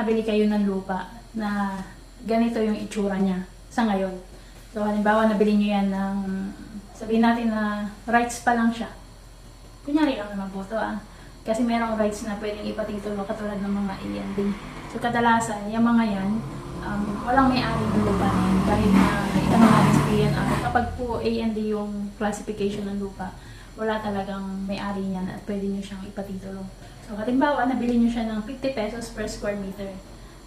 makabili kayo ng lupa na ganito yung itsura niya sa ngayon. So, halimbawa, nabili niyo yan ng, sabihin natin na rights pa lang siya. Kunyari lang naman po ito ah. Kasi merong rights na pwedeng ipatitulo katulad ng mga A&D. So, kadalasan, yung mga yan, um, walang may-ari ng lupa na yan. Kahit na itanong natin sa DNR, kapag po A&D yung classification ng lupa, wala talagang may-ari niyan at pwede nyo siyang ipatitulo. So, halimbawa, nabili nyo siya ng 50 pesos per square meter.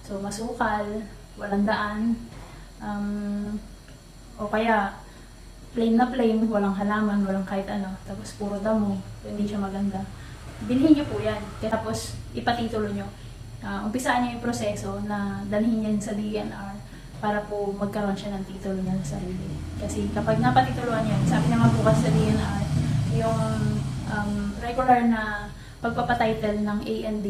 So, masukal, walang daan, um, o kaya plain na plain, walang halaman, walang kahit ano, tapos puro damo, hindi siya maganda. Bilhin nyo po yan. Tapos ipatitulo nyo. Ah, umpisaan nyo yung proseso na dalhin yan sa DNR para po magkaroon siya ng titulo niya sa sarili. Kasi kapag napatituluan yan, sabi naman po kasi sa DNR, yung um, regular na pagpapatitle ng A&D,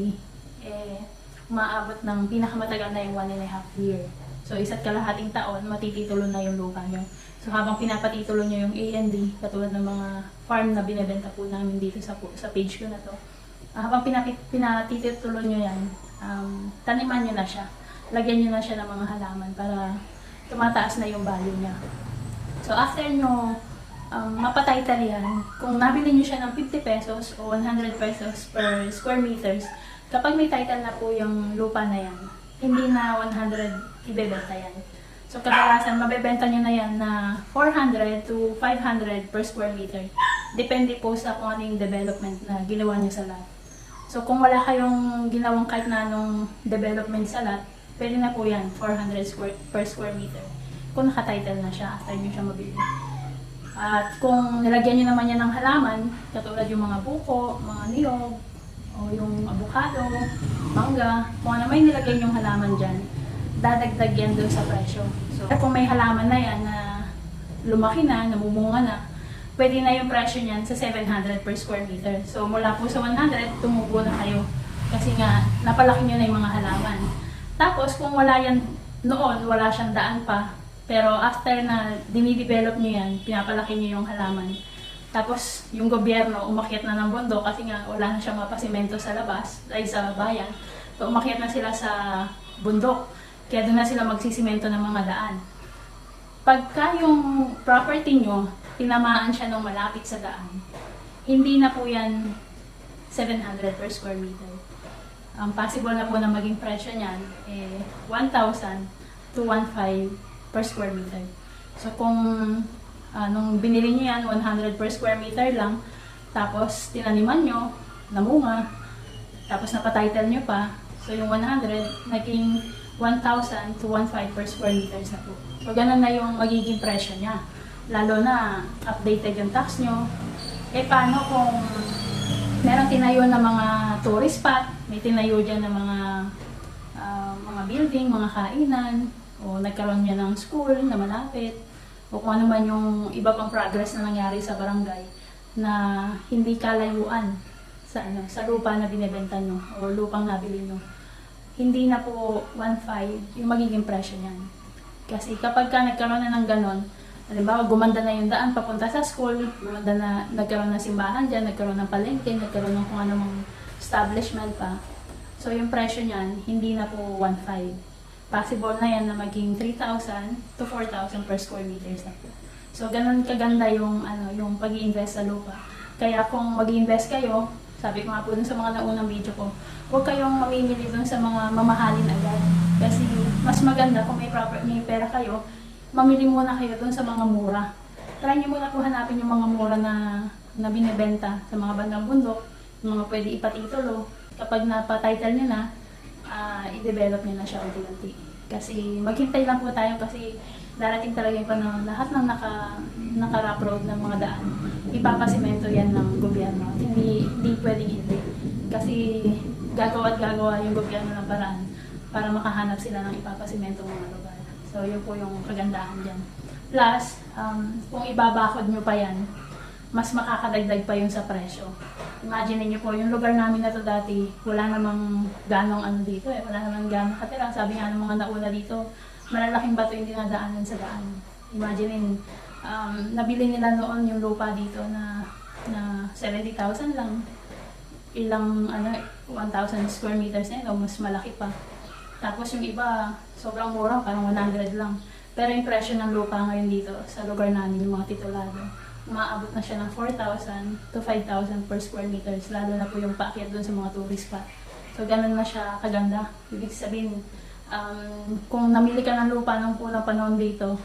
eh, umaabot ng pinakamatagal na yung one and a half year. So, isa't kalahating taon, matititulo na yung lupa nyo. So, habang pinapatitulo nyo yung A&D, katulad ng mga farm na binebenta po namin dito sa, sa page ko na to, ah, habang pinapit, pinatitulo nyo yan, um, taniman nyo na siya. Lagyan nyo na siya ng mga halaman para tumataas na yung value niya. So, after nyo um, mapatitle yan, kung nabili nyo siya ng 50 pesos o 100 pesos per square meters, kapag may title na po yung lupa na yan, hindi na 100 ibebenta yan. So kadalasan mabebenta nyo na yan na 400 to 500 per square meter. Depende po sa kung ano yung development na ginawa nyo sa lot. So kung wala kayong ginawang kahit na anong development sa lot, pwede na po yan, 400 square, per square meter. Kung nakatitle na siya after nyo siya mabili. At kung nilagyan nyo naman yan ng halaman, katulad yung mga buko, mga niyog, o yung avocado, mangga, kung ano may nilagyan yung halaman dyan, dadagdag yan doon sa presyo. So, kung may halaman na yan na lumaki na, namumunga na, pwede na yung presyo niyan sa 700 per square meter. So, mula po sa 100, tumubo na kayo. Kasi nga, napalaki nyo na yung mga halaman. Tapos, kung wala yan noon, wala siyang daan pa, pero after na dinidevelop nyo yan, pinapalaki nyo yung halaman. Tapos, yung gobyerno, umakyat na ng bundok kasi nga wala na siyang mapasimento sa labas, ay sa bayan. So, umakyat na sila sa bundok. Kaya doon na sila magsisimento ng mga daan. Pagka yung property nyo, tinamaan siya ng malapit sa daan, hindi na po yan 700 per square meter. Ang possible na po na maging presyo niyan, eh, 1,000 to 1,500 per square meter. So kung ah, nung binili niyo yan, 100 per square meter lang, tapos tinaniman nyo, namunga, tapos napatitle nyo pa, so yung 100, naging 1,000 to 1,500 per square meters na po. So ganun na yung magiging presyo niya. Lalo na updated yung tax nyo. Eh paano kung meron tinayo na mga tourist spot, may tinayo dyan na mga ah, mga building, mga kainan, o nagkaroon niya ng school na malapit, o kung ano man yung iba pang progress na nangyari sa barangay na hindi kalayuan sa ano sa lupa na binebenta nyo o lupang nabili nyo. Hindi na po 1.5 yung magiging presyo niyan. Kasi kapag ka nagkaroon na ng ganon, halimbawa gumanda na yung daan papunta sa school, gumanda na, nagkaroon ng simbahan dyan, nagkaroon ng palengke, nagkaroon ng kung anong establishment pa. So yung presyo niyan, hindi na po 1.5 possible na yan na maging 3,000 to 4,000 per square meters na po. So, ganun kaganda yung, ano, yung pag invest sa lupa. Kaya kung mag invest kayo, sabi ko nga po dun sa mga naunang video ko, huwag kayong mamimili dun sa mga mamahalin agad. Kasi mas maganda kung may, proper, may pera kayo, mamili muna kayo dun sa mga mura. Try nyo muna po hanapin yung mga mura na, na binibenta sa mga bandang bundok, mga pwede ipatitulo. Kapag napatitle nyo na, ah, i-develop nyo na siya unti-unti. Kasi maghintay lang po tayo kasi darating talaga yung panahon lahat ng naka, naka-rough road ng mga daan, ipapasimento yan ng gobyerno. Hindi, hindi pwedeng hindi. Kasi gagawa at gagawa yung gobyerno ng paraan para makahanap sila ng ipapasimento mga lugar. So yun po yung kagandahan dyan. Plus, um, kung ibabakod nyo pa yan, mas makakadagdag pa yun sa presyo. Imagine niyo po, yung lugar namin na to dati, wala namang ganong ano dito eh. Wala namang ganong katira. Sabi nga ng mga nauna dito, malalaking bato yung dinadaanan sa daan. Imagine, um, nabili nila noon yung lupa dito na na 70,000 lang. Ilang, ano, 1,000 square meters na yun, mas malaki pa. Tapos yung iba, sobrang mura, parang 100 lang. Pero yung presyo ng lupa ngayon dito sa lugar namin, yung mga titulado, umaabot na siya ng 4,000 to 5,000 per square meters, lalo na po yung paakyat doon sa mga tourist spot. So, ganun na siya kaganda. Ibig sabihin, um, kung namili ka ng lupa nung unang panahon dito,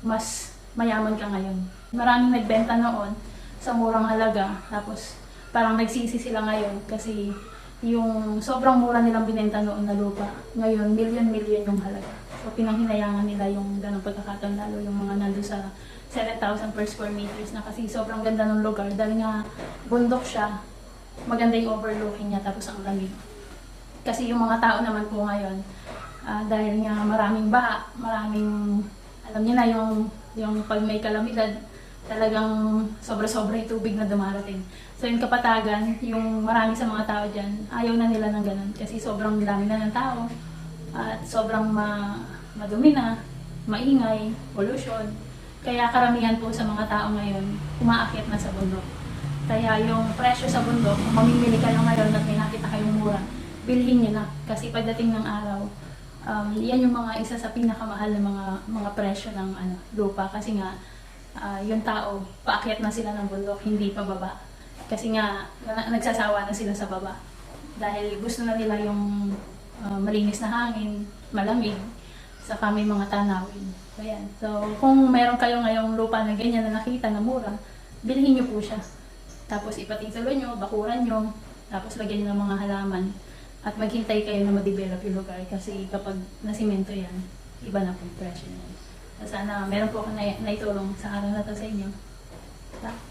mas mayaman ka ngayon. Maraming nagbenta noon sa murang halaga, tapos parang nagsisi sila ngayon kasi yung sobrang mura nilang binenta noon na lupa, ngayon million-million yung halaga. So pinanghinayangan nila yung ganong pagkakataon, lalo yung mga nando sa 7,000 per square meters na kasi sobrang ganda ng lugar dahil nga bundok siya, maganda yung overlooking niya tapos ang lamig. Kasi yung mga tao naman po ngayon, ah, dahil nga maraming baha, maraming, alam niyo na yung, yung pag may kalamidad, talagang sobra-sobra yung tubig na dumarating. So yung kapatagan, yung marami sa mga tao dyan, ayaw na nila ng ganun kasi sobrang dami na ng tao at sobrang ma madumi na, maingay, pollution. Kaya karamihan po sa mga tao ngayon, umaakyat na sa bundok. Kaya yung presyo sa bundok, kung mamimili kayo ngayon at may nakita kayong mura, bilhin niyo na. Kasi pagdating ng araw, um, yan yung mga isa sa pinakamahal na mga mga presyo ng ano, lupa. Kasi nga, ah, yung tao, paakyat na sila ng bundok, hindi pa baba. Kasi nga, na- nagsasawa na sila sa baba. Dahil gusto na nila yung ah, malinis na hangin, malamig, saka may mga tanawin. So, yan. So, kung meron kayo ngayong lupa na ganyan na nakita na mura, bilhin niyo po siya. Tapos ipatitulo nyo, bakuran nyo, tapos lagyan nyo ng mga halaman. At maghintay kayo na ma-develop yung lugar kasi kapag nasimento yan, iba na po yung presyo niyan. So, sana meron po ako na naitulong sa araw na to sa inyo. Ta-